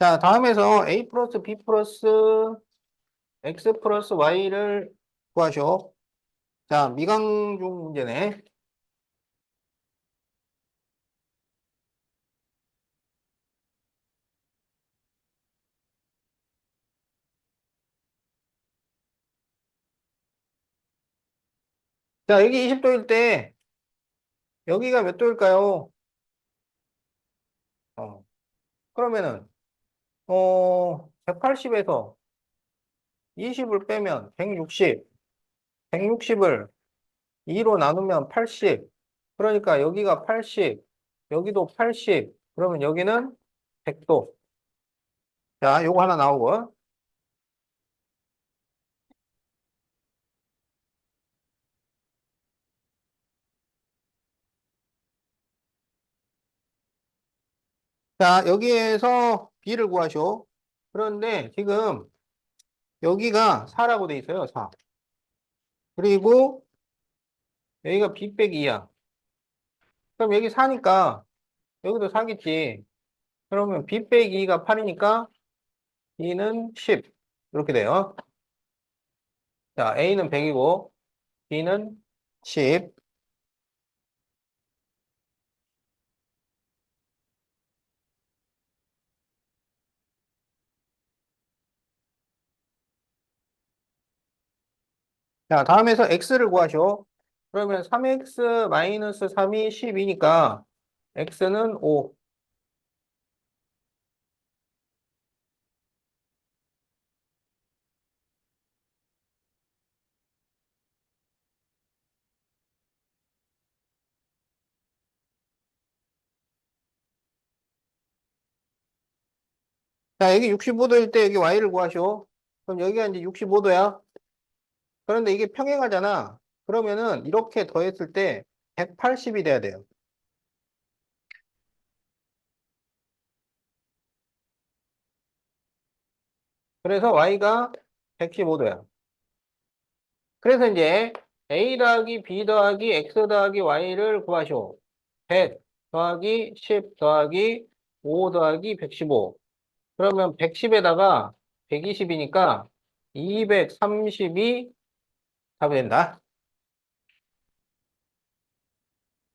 자, 다음에서 a 플러스 b 플러스 x 플러스 y를 구하쇼. 자, 미강중 문제네. 자, 여기 20도일 때 여기가 몇 도일까요? 어, 그러면은 어, 180에서 20을 빼면 160, 160을 2로 나누면 80. 그러니까 여기가 80, 여기도 80. 그러면 여기는 100도. 자, 요거 하나 나오고. 자, 여기에서 B를 구하쇼. 그런데 지금 여기가 4라고 돼 있어요, 4. 그리고 여기가 B 빼기 2야. 그럼 여기 4니까 여기도 4겠지. 그러면 B 빼기 2가 8이니까 B는 10. 이렇게 돼요. 자, A는 100이고 B는 10. 자, 다음에서 x를 구하쇼. 그러면 3x 마이너스 3이 12니까 x는 5. 자, 여기 65도일 때 여기 y를 구하쇼. 그럼 여기가 이제 65도야. 그런데 이게 평행하잖아. 그러면은 이렇게 더했을 때 180이 돼야 돼요. 그래서 y가 115도야. 그래서 이제 a 더하기 b 더하기 x 더하기 y를 구하쇼. 100 더하기 10 더하기 5 더하기 115. 그러면 110에다가 120이니까 230 tá vendo, tá?